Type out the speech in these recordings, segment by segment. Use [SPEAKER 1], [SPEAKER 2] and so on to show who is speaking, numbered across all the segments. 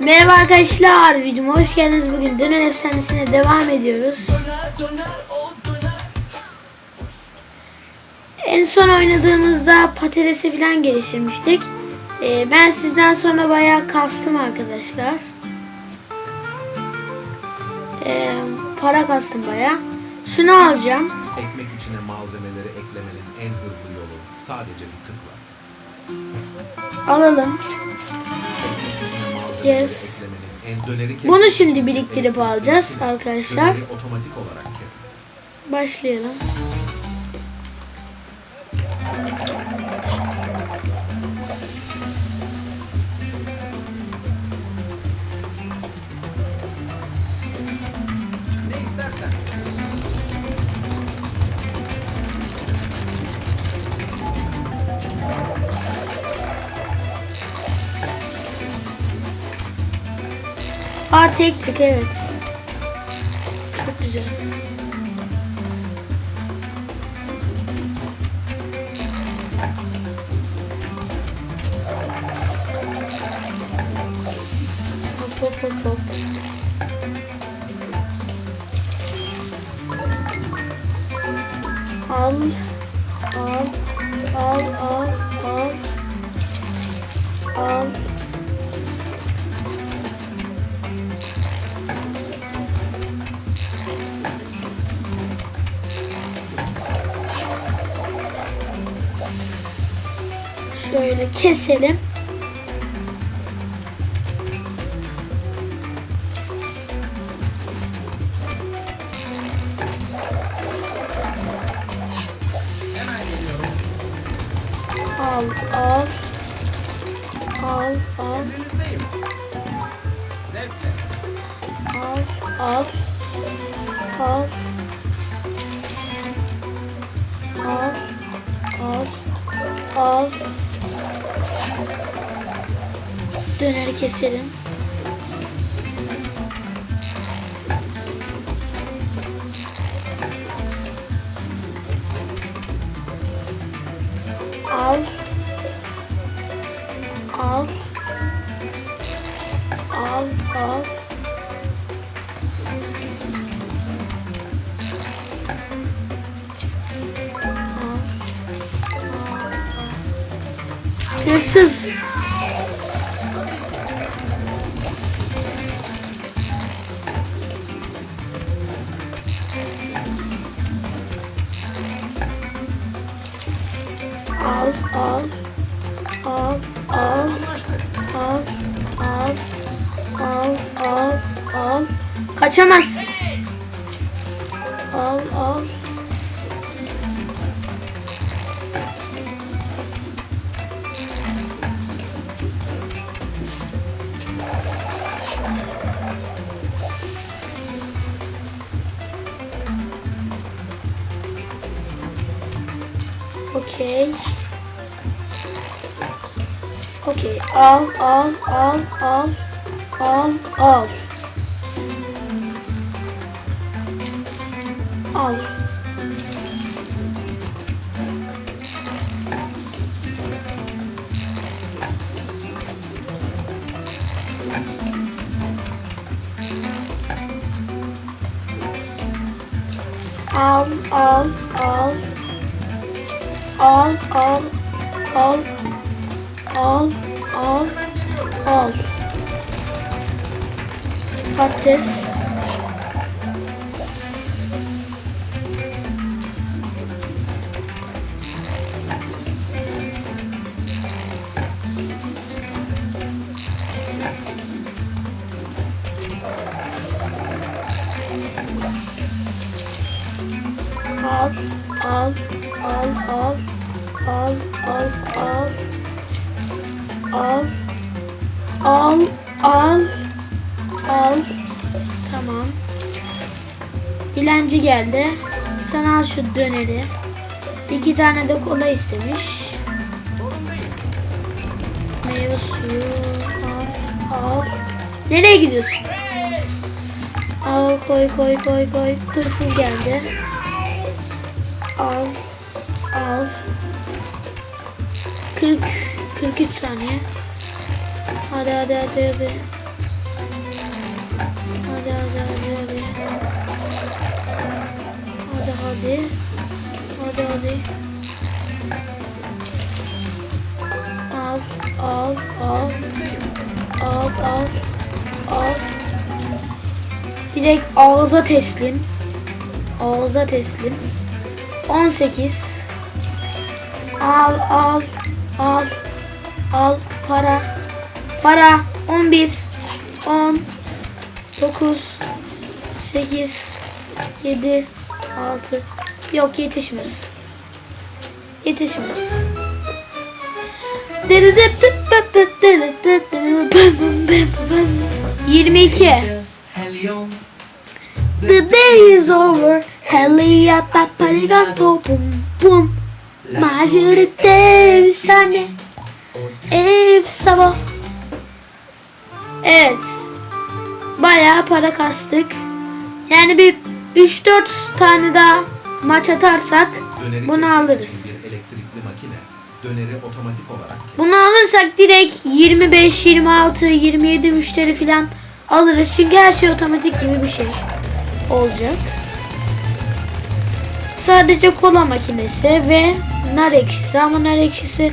[SPEAKER 1] Merhaba arkadaşlar, videoma hoş geldiniz. Bugün Döner Efsanesi'ne devam ediyoruz. En son oynadığımızda patatesi falan geliştirmiştik. Ee, ben sizden sonra bayağı kastım arkadaşlar. Ee, para kastım bayağı. Şunu alacağım.
[SPEAKER 2] Ekmek içine malzemeleri eklemenin en hızlı yolu sadece bir tıkla.
[SPEAKER 1] Alalım. Yes. Bunu şimdi biriktirip alacağız arkadaşlar. Başlayalım. Artı eksik evet. Keselim. Al. Al. Al, al. Hırsız. açamaz. Al. Al, al, al. Al, al, al, al, al, al. Patates. Al, al, al, al, al, al. Tamam. Dilenci geldi. Sen al şu döneri. İki tane de kola istemiş. Meyve suyu al, al. Nereye gidiyorsun? Al koy koy koy koy. Hırsız geldi. Al. 40 43 saniye. Hadi hadi hadi hadi. Hadi hadi hadi hadi. Hadi hadi. Hadi hadi. Al al al. Al al al. Direkt ağza teslim. Ağza teslim. 18. Al al al. Al para. Para 11 10 9 8 7 6 Yok yetişmez. Yetişmez. 22
[SPEAKER 3] Helium.
[SPEAKER 1] The day is over. Heli paparigan topum bum. Majorite efsane. Ev sabah. Evet. Bayağı para kastık. Yani bir 3-4 tane daha maç atarsak
[SPEAKER 2] Döneri
[SPEAKER 1] bunu alırız.
[SPEAKER 2] elektrikli makine döneri otomatik olarak
[SPEAKER 1] Bunu alırsak direkt 25, 26, 27 müşteri falan alırız. Çünkü her şey otomatik gibi bir şey olacak. Sadece kola makinesi ve nar ekşisi ama nar ekşisi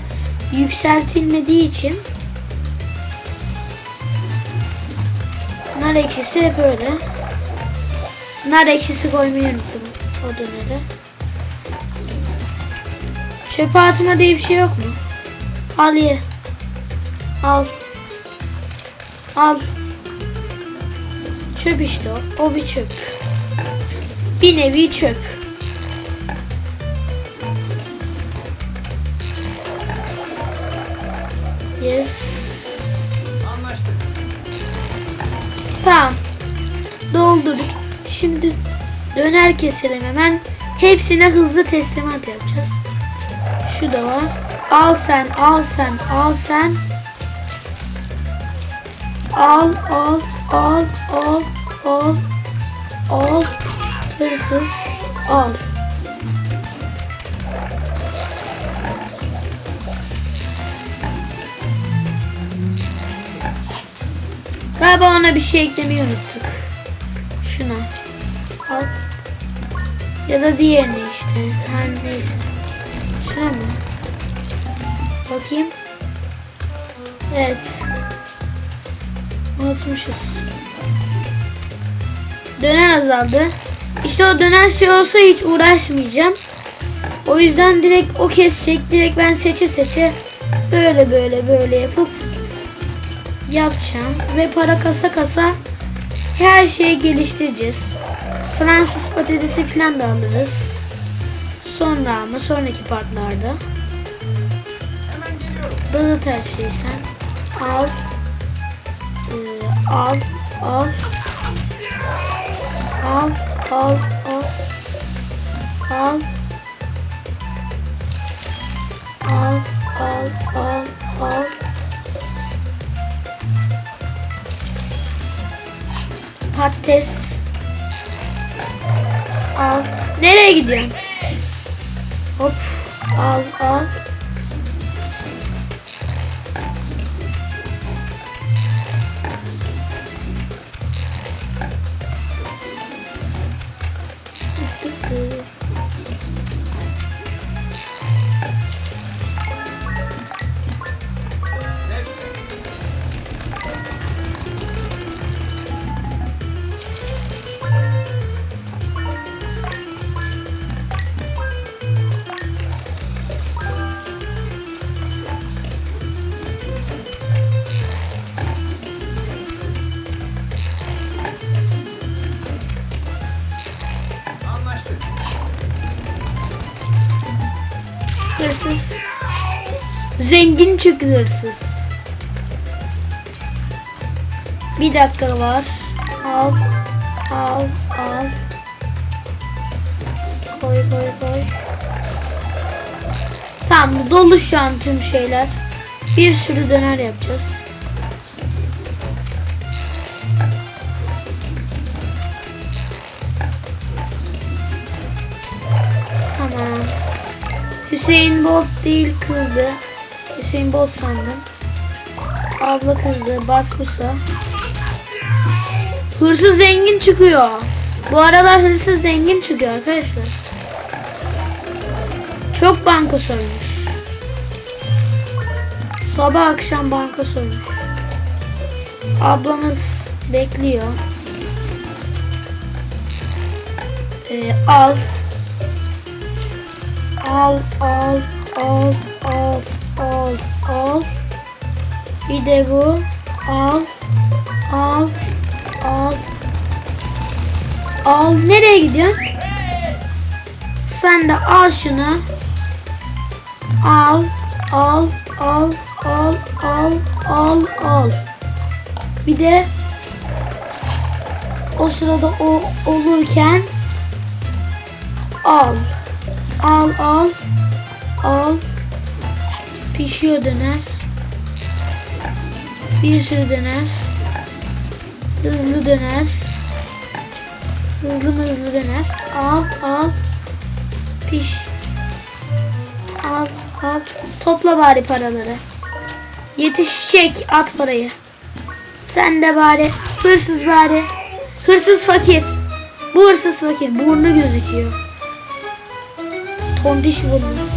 [SPEAKER 1] yükseltilmediği için nar ekşisi hep öyle. Nar ekşisi koymayı unuttum o dönere. Çöpe atma diye bir şey yok mu? Al ye. Al. Al. Çöp işte o. O bir çöp. Bir nevi çöp. Yes.
[SPEAKER 3] Anlaştık.
[SPEAKER 1] Tamam. Doldurduk. Şimdi döner keselim hemen. Hepsine hızlı teslimat yapacağız. Şu da var. Al sen, al sen, al sen. Al, al, al, al, al, al. Hırsız, al. Galiba ona bir şey eklemeyi unuttuk. Şuna. Al. Ya da diğerini işte. Her neyse. Şuna mı? Bakayım. Evet. Unutmuşuz. Dönen azaldı. İşte o dönen şey olsa hiç uğraşmayacağım. O yüzden direkt o kesecek. Direkt ben seçe seçe böyle böyle böyle yapıp yapacağım. Ve para kasa kasa her şeyi geliştireceğiz. Fransız patatesi falan da alırız. Sonra ama sonraki partlarda. Dağıt her şeyi sen. Al. Ee, al. Al. Al. Al. Al. Al. Al. Al. Al. Al. Patates. Al. Nereye gidiyorsun? Hop. Al. Al. Çıktı hırsız. Bir dakika var. Al. Al. Al. Koy koy koy. Tamam dolu şu an tüm şeyler. Bir sürü döner yapacağız. Tamam. Hüseyin Bolt değil kızdı. Hüseyin Bolt sandım. Abla kızdı. Basbusa. Hırsız zengin çıkıyor. Bu aralar hırsız zengin çıkıyor arkadaşlar. Çok banka soymuş. Sabah akşam banka soymuş. Ablamız bekliyor. Ee, al. Al, al, al, al, al, al. Bir de bu. Al, al, al. Al. Nereye gidiyorsun? Sen de al şunu. Al, al, al, al, al, al, al. Bir de o sırada o olurken al. Al, al, al. Pişiyor döner. Bir sürü döner. Hızlı döner. Hızlı hızlı döner. Al, al. Piş. Al, al. Topla bari paraları. Yetişecek at parayı. Sen de bari. Hırsız bari. Hırsız fakir. Bu hırsız fakir. Burnu gözüküyor. Tondiş burnu.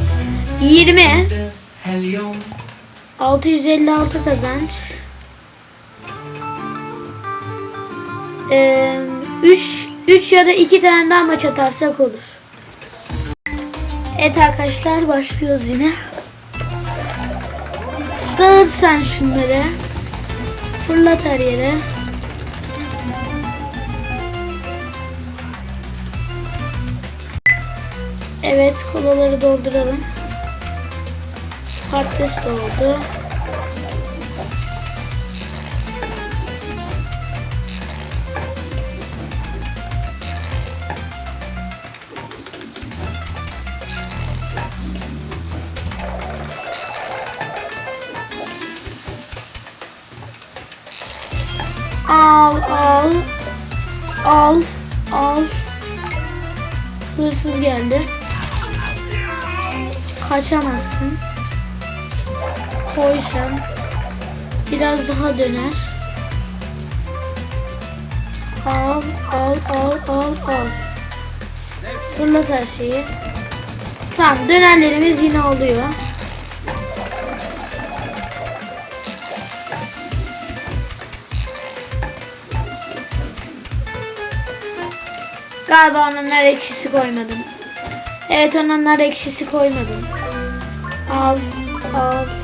[SPEAKER 1] 20.
[SPEAKER 3] Helium.
[SPEAKER 1] 656 kazanç. Ee, 3 3 ya da 2 tane daha maç atarsak olur. Evet arkadaşlar başlıyoruz yine. Dağıt sen şunları. Fırlat her yere. Evet kolaları dolduralım. Patates doldu. Al al al al Hırsız geldi. Kaçamazsın. Koysam biraz daha döner. Al al al al al. Fırlat her şeyi. Tamam dönerlerimiz yine oluyor. Galiba onun nar ekşisi koymadım. Evet onun nar ekşisi koymadım. Al, al.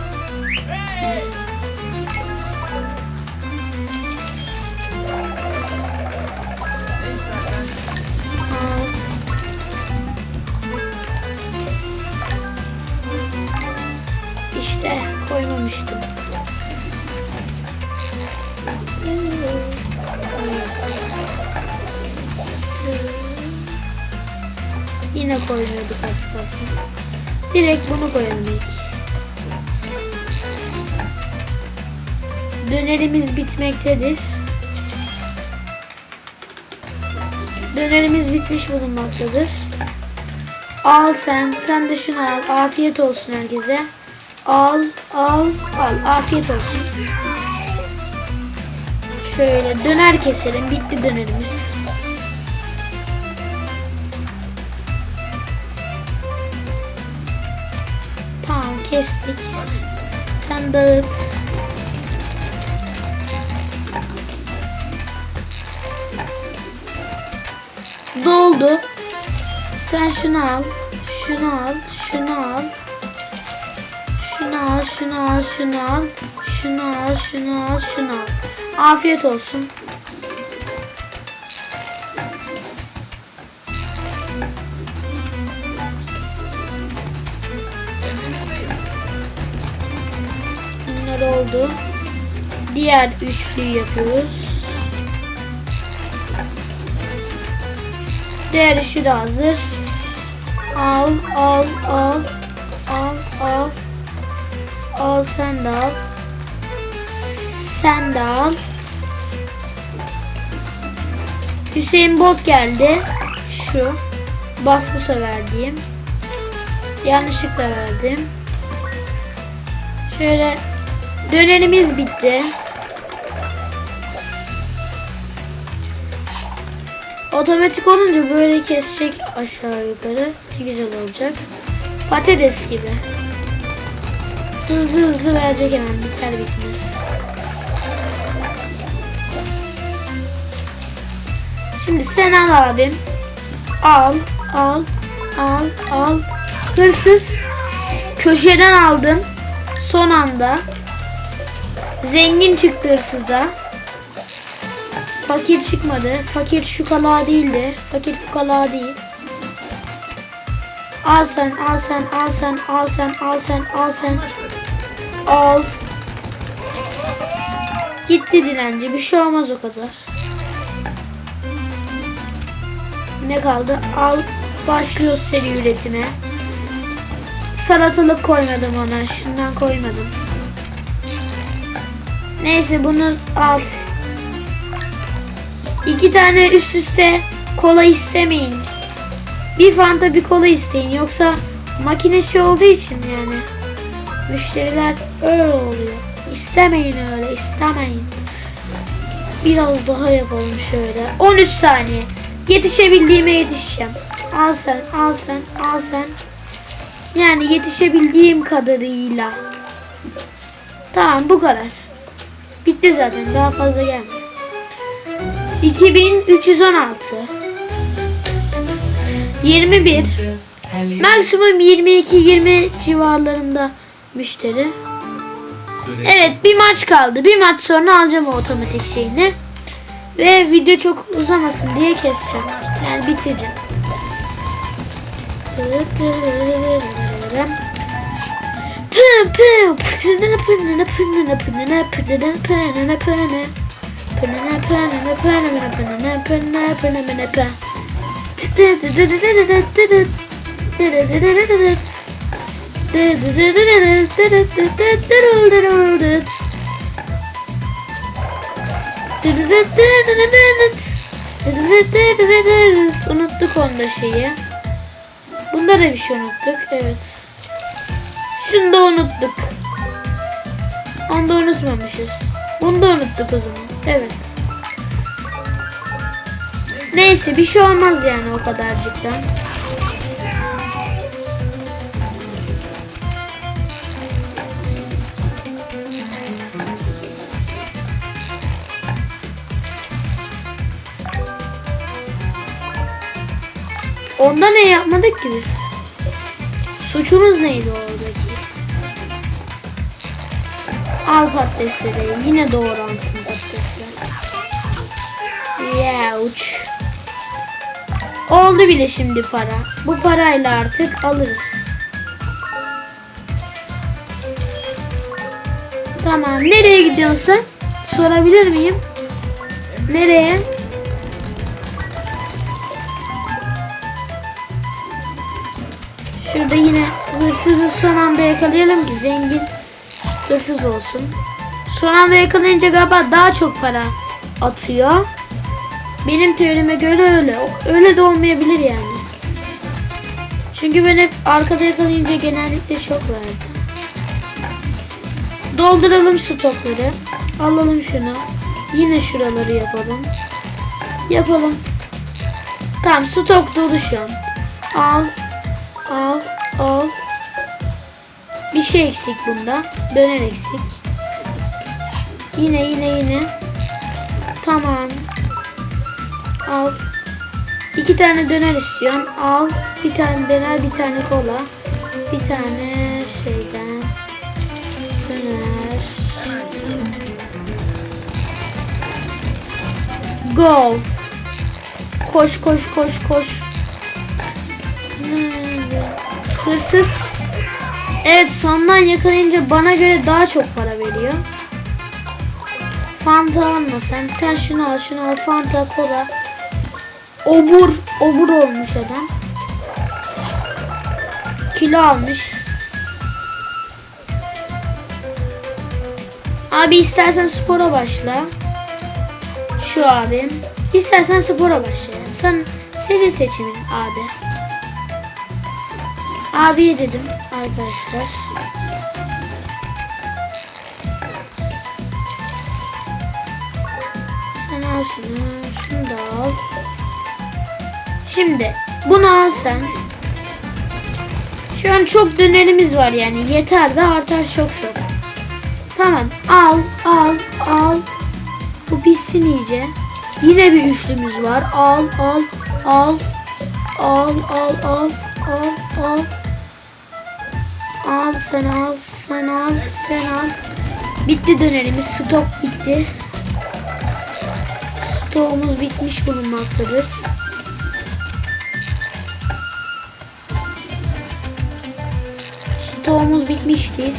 [SPEAKER 1] Koymamıştım. Yine koymuyorduk az kalsın. Direkt bunu koyalım ilk. Dönerimiz bitmektedir. Dönerimiz bitmiş bulunmaktadır. Al sen, sen de şunu al. Afiyet olsun herkese. Al, al, al. Afiyet olsun. Şöyle döner keselim. Bitti dönerimiz. Tamam kestik. Sen dağıt. Doldu. Sen şunu al. Şunu al. Şunu al. Al, şunu al, şunu al. Şunu al, şunu al, şunu al. Afiyet olsun. Bunlar oldu. Diğer üçlüyü yapıyoruz. Diğer üçlü de hazır. Al. Al, al. Al sen de al. Sen de al. Hüseyin Bolt geldi. Şu. Basbusa verdiğim. Yanlışlıkla verdim. Şöyle dönerimiz bitti. Otomatik olunca böyle kesecek aşağı yukarı. Ne güzel olacak. Patates gibi. Hızlı hızlı verecek hemen biter bitmez. Şimdi sen al abim. Al, al, al, al. Hırsız. Köşeden aldım. Son anda. Zengin çıktı hırsızda. Fakir çıkmadı. Fakir şu kala değildi. Fakir fukala değil. Al sen, al sen, al sen, al sen, al sen, al sen. Al. Gitti dilenci. Bir şey olmaz o kadar. Ne kaldı? Al. Başlıyoruz seri üretime. Salatalık koymadım ona. Şundan koymadım. Neyse bunu al. İki tane üst üste kola istemeyin. Bir fanta bir kola isteyin. Yoksa makine şey olduğu için yani. Müşteriler öyle oluyor. İstemeyin öyle istemeyin. Biraz daha yapalım şöyle. 13 saniye. Yetişebildiğime yetişeceğim. Al sen, al sen, al sen. Yani yetişebildiğim kadarıyla. Tamam bu kadar. Bitti zaten. Daha fazla gelmez. 2316 21
[SPEAKER 3] Helium.
[SPEAKER 1] Maksimum 22-20 civarlarında müşteri. Evet bir maç kaldı. Bir maç sonra alacağım o otomatik şeyini. Ve video çok uzamasın diye keseceğim. Yani bitireceğim. Unuttuk onda şeyi. Bunda da bir şey unuttuk. Evet. Şunu da unuttuk. Onu da unutmamışız. Bunu da unuttuk o zaman. Evet. Neyse bir şey olmaz yani o kadarcıktan. Onda ne yapmadık ki biz? Suçumuz neydi oradaki? Al patatesleri. Yine doğransın patatesler. Yauç. Oldu bile şimdi para. Bu parayla artık alırız. Tamam. Nereye gidiyorsun sen? Sorabilir miyim? Nereye? Şurada yine hırsızı son anda yakalayalım ki zengin hırsız olsun. Son anda yakalayınca galiba daha çok para atıyor. Benim teorime göre öyle. Öyle de olmayabilir yani. Çünkü ben hep arkada yakalayınca genellikle çok verdim. Dolduralım stokları. Alalım şunu. Yine şuraları yapalım. Yapalım. Tamam stok dolu şu an. Al. Al. Al. Bir şey eksik bunda. Döner eksik. Yine yine yine. Tamam. Al. İki tane döner istiyorsun. Al. Bir tane döner, bir tane kola. Bir tane şeyden. Döner. Go. Koş koş koş koş. Nerede? Hırsız. Evet sondan yakalayınca bana göre daha çok para veriyor. Fanta alma sen. Sen şunu al şunu al. Fanta kola. Obur. Obur olmuş adam. Kilo almış. Abi istersen spora başla. Şu abim. İstersen spora başla. Sen senin seçimin abi. Abiye dedim arkadaşlar. Sen al şunu. Şunu da al. Şimdi bunu al sen. Şu an çok dönerimiz var yani. Yeter de artar çok çok. Tamam. Al, al, al. Bu pişsin iyice. Yine bir üçlümüz var. Al, al, al. Al, al, al, al, al. Al, sen al, sen al, sen al. Bitti dönerimiz. Stok bitti. Stoğumuz bitmiş bulunmaktadır. Stoğumuz bitmiştir.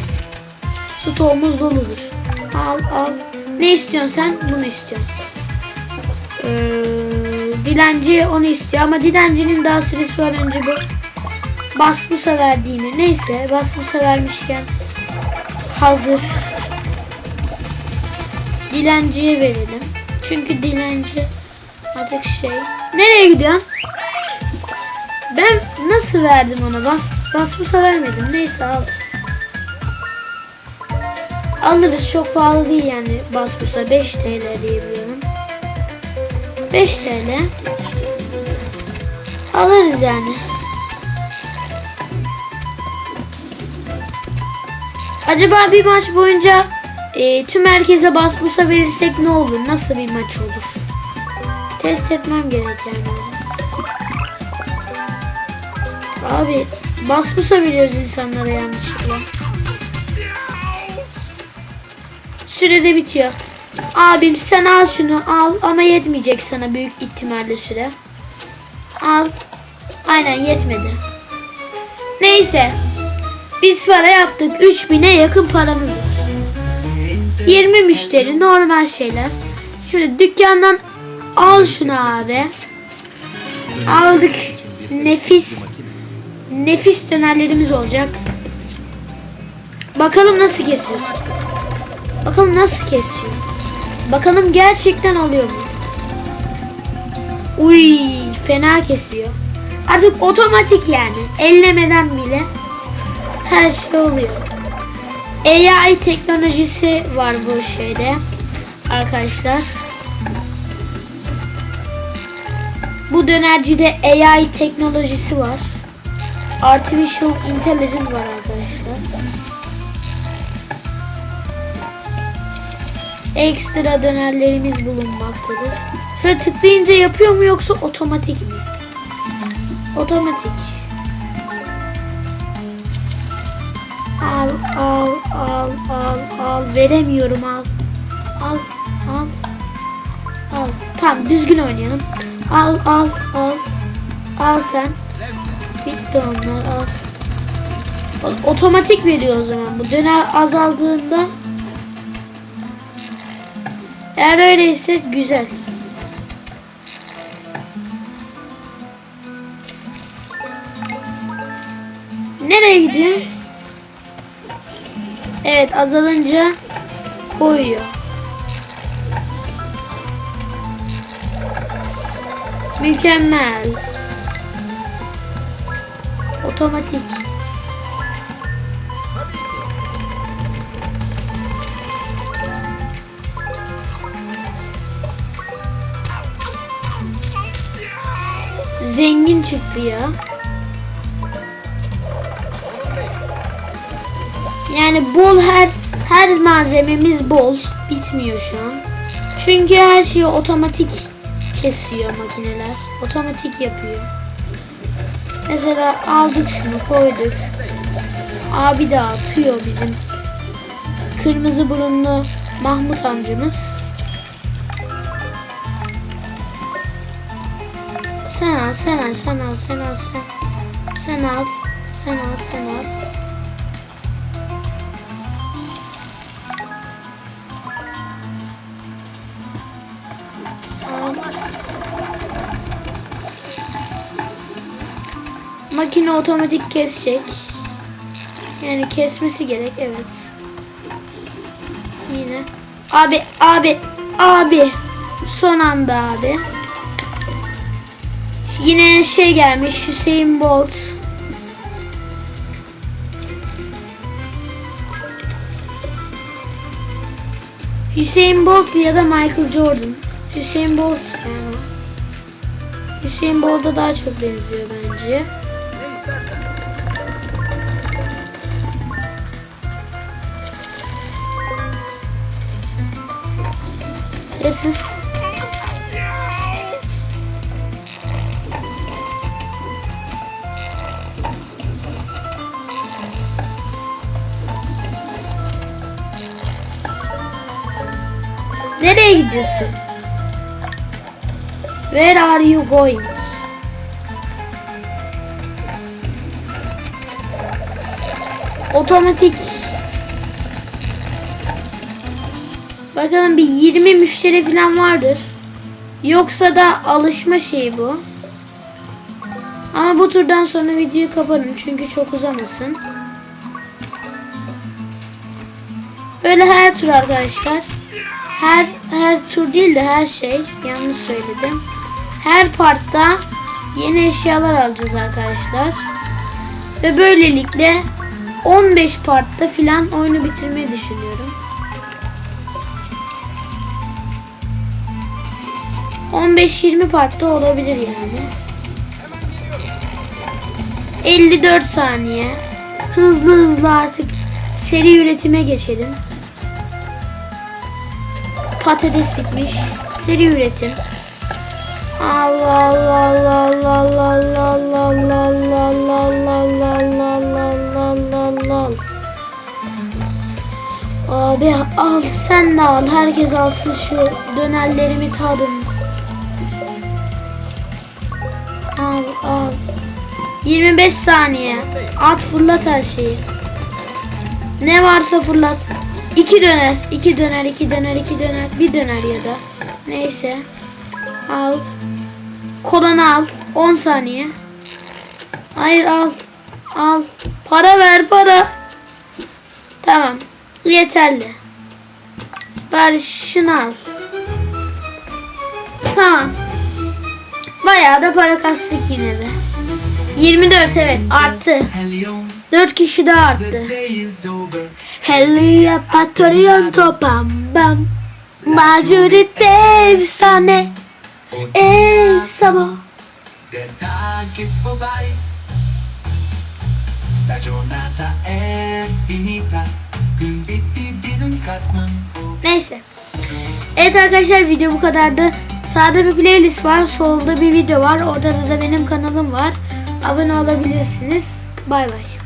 [SPEAKER 1] Stoğumuz doludur. Al al. Ne istiyorsun sen? Bunu istiyorsun. Ee, dilenci onu istiyor ama dilencinin daha süresi var önce bu basbusa verdiğimi. Neyse basbusa vermişken hazır dilenciye verelim. Çünkü dilenci artık şey. Nereye gidiyorsun? Ben nasıl verdim ona? Bas, basbusa vermedim. Neyse al. Alırız çok pahalı değil yani basbusa 5 TL diye biliyorum. 5 TL. Alırız yani. Acaba bir maç boyunca e, tüm herkese basbusa verirsek ne olur? Nasıl bir maç olur? Test etmem gerek yani. Abi basbusa veriyoruz insanlara yanlışlıkla. Sürede bitiyor. Abim sen al şunu al ama yetmeyecek sana büyük ihtimalle süre. Al. Aynen yetmedi. Neyse. Biz para yaptık. 3000'e yakın paramız var. 20 müşteri normal şeyler. Şimdi dükkandan al şunu abi. Aldık. Nefis. Nefis dönerlerimiz olacak. Bakalım nasıl kesiyorsun. Bakalım nasıl kesiyor. Bakalım gerçekten alıyor mu? Uy fena kesiyor. Artık otomatik yani. Ellemeden bile her şey oluyor. AI teknolojisi var bu şeyde. Arkadaşlar. Bu dönercide AI teknolojisi var. Artificial Intelligence var arkadaşlar. Ekstra dönerlerimiz bulunmaktadır. Şöyle tıklayınca yapıyor mu yoksa otomatik mi? Otomatik. Al al al al al veremiyorum al. Al al al. Tamam düzgün oynayalım. Al al al. Al sen. Bitti onlar al. Otomatik veriyor o zaman bu. Döner azaldığında eğer öyleyse güzel. Nereye gidiyor? Evet azalınca koyuyor. Mükemmel. Otomatik. Zengin çıktı ya. Yani bol her her malzememiz bol. Bitmiyor şu an. Çünkü her şeyi otomatik kesiyor makineler. Otomatik yapıyor. Mesela aldık şunu koyduk. Abi de atıyor bizim. Kırmızı burunlu Mahmut amcamız. Sen al, sen al, sen al, sen al, sen. Sen al, sen al, sen al. Makine otomatik kesecek. Yani kesmesi gerek evet. Yine. Abi abi abi. Son anda abi. Yine şey gelmiş Hüseyin Bolt. Hüseyin Bolt ya da Michael Jordan. Hüseyin Bolt yani. Hüseyin Bolt'a daha çok benziyor bence. Hırsız. Nereye gidiyorsun? Where are you going? Otomatik. Bakalım bir 20 müşteri falan vardır. Yoksa da alışma şeyi bu. Ama bu turdan sonra videoyu kaparım çünkü çok uzamasın. Böyle her tur arkadaşlar. Her her tur değil de her şey. Yanlış söyledim. Her partta yeni eşyalar alacağız arkadaşlar. Ve böylelikle 15 partta filan oyunu bitirmeyi düşünüyorum. 15-20 partta olabilir yani. 54 saniye. Hızlı hızlı artık seri üretime geçelim. Patates bitmiş. Seri üretim. Allah Allah Allah Allah Allah Allah Allah Allah Allah Allah Allah Allah Abi al sen de al. Herkes alsın şu dönerlerimi tadın. Al al. 25 saniye. At fırlat her şeyi. Ne varsa fırlat. İki döner, iki döner, iki döner, iki döner, bir döner ya da. Neyse. Al. Kolanı al. 10 saniye. Hayır al. Al. Para ver para. Tamam. Yeterli. Bari şunu al. Tamam. Bayağı da para kastık yine de. 24 evet arttı.
[SPEAKER 3] Helion,
[SPEAKER 1] 4 kişi daha arttı. Helia Patreon topam bam. Majorite efsane. Ev sabah.
[SPEAKER 3] Der Tag ist vorbei. La giornata è finita. Gün bitti, günün katman.
[SPEAKER 1] Neyse. Evet arkadaşlar video bu kadardı. Sağda bir playlist var. Solda bir video var. Orada da benim kanalım var. Abone olabilirsiniz. Bay bay.